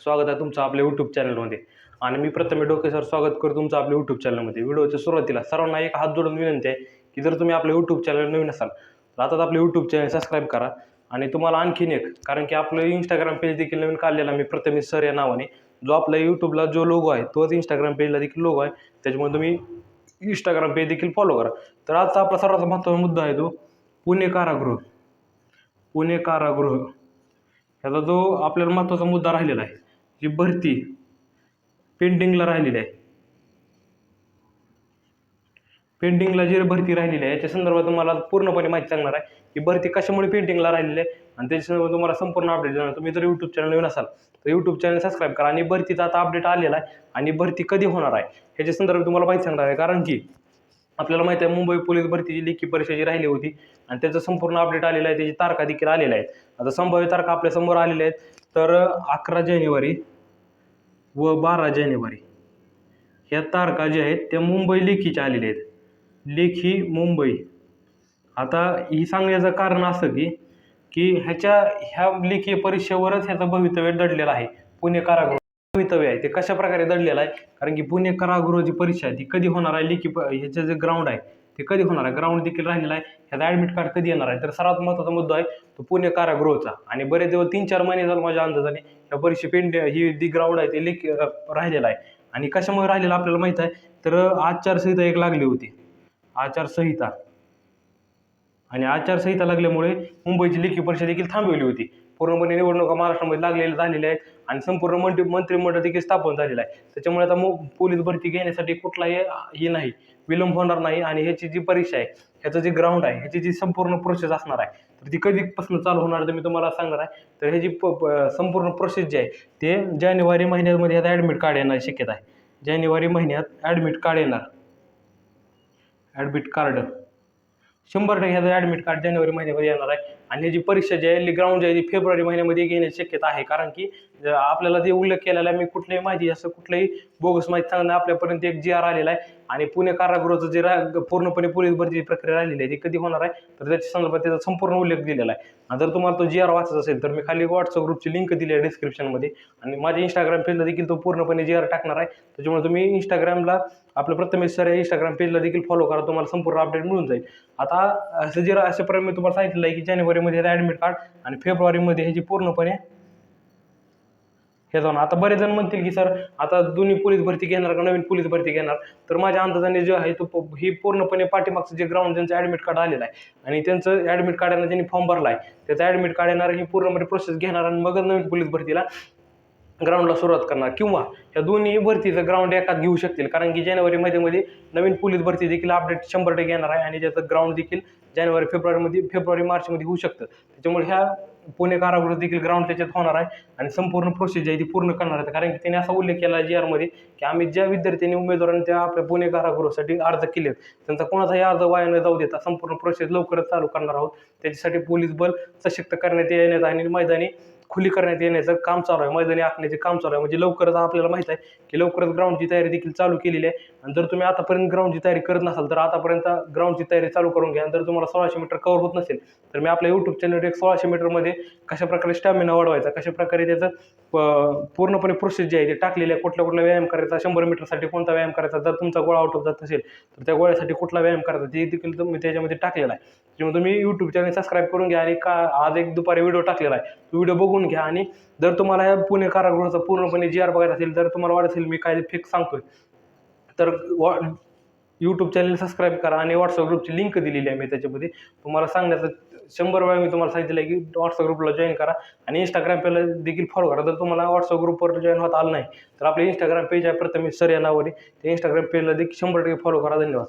स्वागत आहे तुमचं आपल्या यूट्यूब चॅनलमध्ये आणि मी प्रथम डोके सर स्वागत करतो तुमचं आपल्या यूट्यूब चॅनलमध्ये व्हिडिओच्या सुरुवातीला सर्वांना एक हात जोडून विनंती आहे की जर तुम्ही आपलं यूट्यूब चॅनल नवीन असाल तर आताच आपलं यूट्यूब चॅनल सबस्क्राईब करा. आणि तुम्हाला आणखीन एक कारण की आपलं इंस्टाग्राम पेज देखील नवीन काढलेला मी प्रथमे सर या नावाने. जो आपल्या यूट्यूबला जो लोगो आहे तोच इंस्टाग्राम पेजला देखील लोगो आहे. त्याच्यामुळे तुम्ही इंस्टाग्राम पेज देखील फॉलो करा. तर आजचा आपला सर्वात महत्त्वाचा मुद्दा आहे तो पुणे कारागृह. पुणे कारागृह. ह्याचा जो आपल्याला महत्त्वाचा मुद्दा राहिलेला आहे जी भरती पेंडिंगला राहिलेली आहे. पेंडिंगला जी भरती राहिलेली आहे याच्या संदर्भात तुम्हाला पूर्णपणे माहिती सांगणार आहे की भरती कशामुळे पेंटिंगला राहिलेली आहे आणि त्याच्या संदर्भात तुम्हाला संपूर्ण अपडेट देणार तुम्ही जर यूट्यूब चॅनल नवीन असाल तर यूट्यूब चॅनल सबस्क्राईब करा आणि भरतीचा आता अपडेट आलेला आहे आणि भरती कधी होणार आहे ह्याच्या संदर्भात तुम्हाला माहिती सांगणार आहे. कारण की आपल्याला माहिती आहे मुंबई पोलीस भरतीची लेखी परीक्षा जी राहिली होती आणि त्याचं संपूर्ण अपडेट आलेलं आहे त्याची तारखा देखील आलेल्या आहेत. आता संभाव्य तारखा आपल्यासमोर आलेल्या आहेत. तर अकरा जानेवारी व बारा जानेवारी ह्या तारखा ज्या आहेत त्या मुंबई लेखीच्या आलेल्या आहेत. लेखी मुंबई. आता ही सांगण्याचं कारण असं की की ह्याच्या ह्या लेखी परीक्षेवरच ह्याचं भवितव्य दडलेलं आहे. पुणे कारागृह भवितव्य आहे. ते कशा प्रकारे दडलेलं आहे? कारण की पुणे कारागृहाची परीक्षा आहे. ती कधी होणार आहे? लेखी प ह्याचं जे ग्राउंड आहे ते कधी होणार आहे? ग्राउंड देखील राहिलेला आहे. ह्याचा ॲडमिट कार्ड कधी येणार आहे? तर सर्वात महत्त्वाचा मुद्दा आहे तो पुणे कारागृहचा. आणि बरेच दिवस तीन चार महिने झालं माझ्या अंदाजाने ह्या परीक्षा पेंड ही जी ग्राउंड आहे ते लेख राहिलेला आहे. आणि कशामुळे राहिलेलं आपल्याला माहीत आहे? तर आचारसंहिता एक लागली होती. आचारसंहिता आणि आचारसंहिता लागल्यामुळे मुंबईची लेखी परीक्षा देखील थांबवली होती. पूर्णपणे निवडणुका महाराष्ट्रामध्ये लागलेल्या झालेल्या आहेत आणि संपूर्ण मंत्री मंत्रिमंडळ देखील स्थापन झालेलं आहे. त्याच्यामुळे आता मो पोलीस भरती घेण्यासाठी कुठलाही हे नाही विलंब होणार नाही आणि ह्याची जी परीक्षा आहे ह्याचं जे ग्राउंड आहे ह्याची जी संपूर्ण प्रोसेस असणार आहे तर ती कधीपासून चालू होणार तर मी तुम्हाला सांगणार आहे. तर ह्याची प संपूर्ण प्रोसेस जी आहे ते जानेवारी महिन्यामध्ये आता ॲडमिट कार्ड येणार शक्यता आहे. जानेवारी महिन्यात ॲडमिट कार्ड येणार. ॲडमिट कार्ड शंभर टक्के ह्याचं ॲडमिट कार्ड जानेवारी महिन्यामध्ये येणार आहे. आणि ह्याची परीक्षा जी आहे ग्राउंड जी आहे ती फेब्रुवारी महिन्यामध्ये घेण्याची शक्यता आहे. कारण की आपल्याला जे उल्लेख केलेला आहे मी कुठलीही माहिती असं कुठलंही बोगस माहिती सांगणं आपल्यापर्यंत एक जी आर आलेला आहे. आणि पुणे कारागृहाचं जे रा पूर्णपणे पोलीस भरतीची प्रक्रिया राहिलेली आहे ती कधी होणार आहे? तर त्याच्या संदर्भात त्याचा संपूर्ण उल्लेख दिलेला आहे. आणि जर तुम्हाला तो जी आर वाचायचा असेल तर मी खाली व्हॉट्सअप ग्रुपची लिंक दिली आहे डिस्क्रिप्शनमध्ये आणि माझ्या इंस्टाग्राम पेजला देखील तो पूर्णपणे जी आर टाकणार आहे. त्याच्यामुळे तुम्ही इंस्टाग्रामला आपलं प्रथमेश सर या इंस्टाग्राम पेजला देखील फॉलो करा तुम्हाला संपूर्ण अपडेट मिळून जाईल. आता असं जे अशा प्रमाणे तुम्हाला सांगितलं आहे की जानेवारी जानेवारीमध्ये ॲडमिट कार्ड आणि फेब्रुवारीमध्ये ह्याची पूर्णपणे हे जाऊन. आता बरेच जण म्हणतील की सर आता दोन्ही पोलीस भरती घेणार का? नवीन पोलीस भरती घेणार? तर माझ्या अंदाजाने जे आहे तो ही पूर्णपणे पाठीमागचं जे ग्राउंड ज्यांचं ॲडमिट कार्ड आलेलं आहे आणि त्यांचं ॲडमिट कार्ड येणार ज्यांनी फॉर्म भरला आहे त्याचं ॲडमिट कार्ड येणार ही पूर्णपणे प्रोसेस घेणार आणि मगच नवीन पोलीस भरतीला ग्राउंडला सुरुवात करणार. किंवा या दोन्ही भरतीचं ग्राउंड एकात घेऊ शकतील. कारण की जानेवारी मध्ये मध्ये नवीन पोलीस भरती देखील अपडेट शंभर टक्के येणार आहे आणि त्याचं ग्राउंड देखील जानेवारी फेब्रुवारीमध्ये फेब्रुवारी मार्चमध्ये होऊ शकतं. त्याच्यामुळे ह्या पुणे कारागृह देखील ग्राउंड त्याच्यात होणार आहे आणि संपूर्ण प्रोसेस जी आहे ती पूर्ण करणार आहे कारण की त्यांनी असा उल्लेख केला जी आरमध्ये की आम्ही ज्या विद्यार्थ्यांनी उमेदवारांनी त्या आपल्या पुणे कारागृहासाठी अर्ज केलेत त्यांचा कोणाचाही अर्ज वाया न जाऊ देता संपूर्ण प्रोसेस लवकरच चालू करणार आहोत. त्याच्यासाठी पोलीस बल सशक्त करण्यात येण्यात आणि मैदानी खुली करण्यात येण्याचं काम चालू आहे. मैदानी आखण्याचे काम चालू आहे. म्हणजे लवकरच आपल्याला माहीत आहे की लवकरच ग्राउंडची तयारी देखील चालू केलेली आहे. आणि जर तुम्ही आतापर्यंत ग्राउंडची तयारी करत नसाल तर आतापर्यंत ग्राउंडची तयारी चालू करून घ्या. आणि जर तुम्हाला सोळाशे मीटर कव्हर होत नसेल तर मी आपल्या यूट्यूब चॅनलवर एक सोळाशे मीटरमध्ये कशा प्रकारे स्टॅमिना वाढवायचा कशा प्रकारे त्याचं प- पूर्णपणे प्रोसेस जी आहे ते टाकलेली आहे कुठल्या कुठला व्यायाम करायचा शंभर मीटरसाठी कोणता व्यायाम करायचा जर तुमचा गोळा आउट ऑफ जात असेल तर त्या गोळ्यासाठी कुठला व्यायाम करायचा ते देखील तुम्ही त्याच्यामध्ये टाकलेला आहे. त्यामुळे तुम्ही यूट्यूब चॅनल सबस्क्राईब करून घ्या आणि का आज एक दुपारी व्हिडिओ टाकलेला आहे. तो व्हिडिओ बघून घ्या. आणि जर तुम्हाला या पुणे कारागृहाचा पूर्णपणे जी आर बघायचा असेल तर तुम्हाला वाटत असेल मी काय फिक्स सांगतोय. तर वॉ यूट्यूब चॅनल सबस्क्राईब करा आणि व्हॉट्सअप ग्रुपची लिंक दिलेली आहे मी त्याच्यामध्ये. तुम्हाला सांगण्याचं शंभर वेळा मी तुम्हाला सांगितलं आहे की व्हॉट्सअप ग्रुपला जॉईन करा. आणि इंस्टाग्राम पेजला देखील फॉलो करा. जर तुम्हाला व्हॉट्सअप ग्रुपवर जॉईन होत आलं नाही तर आपलं इंस्टाग्राम पेज आहे प्रथमेश सर या नावाने. ते इंस्टाग्राम पेजला देखील शंभर टक्के फॉलो करा. धन्यवाद.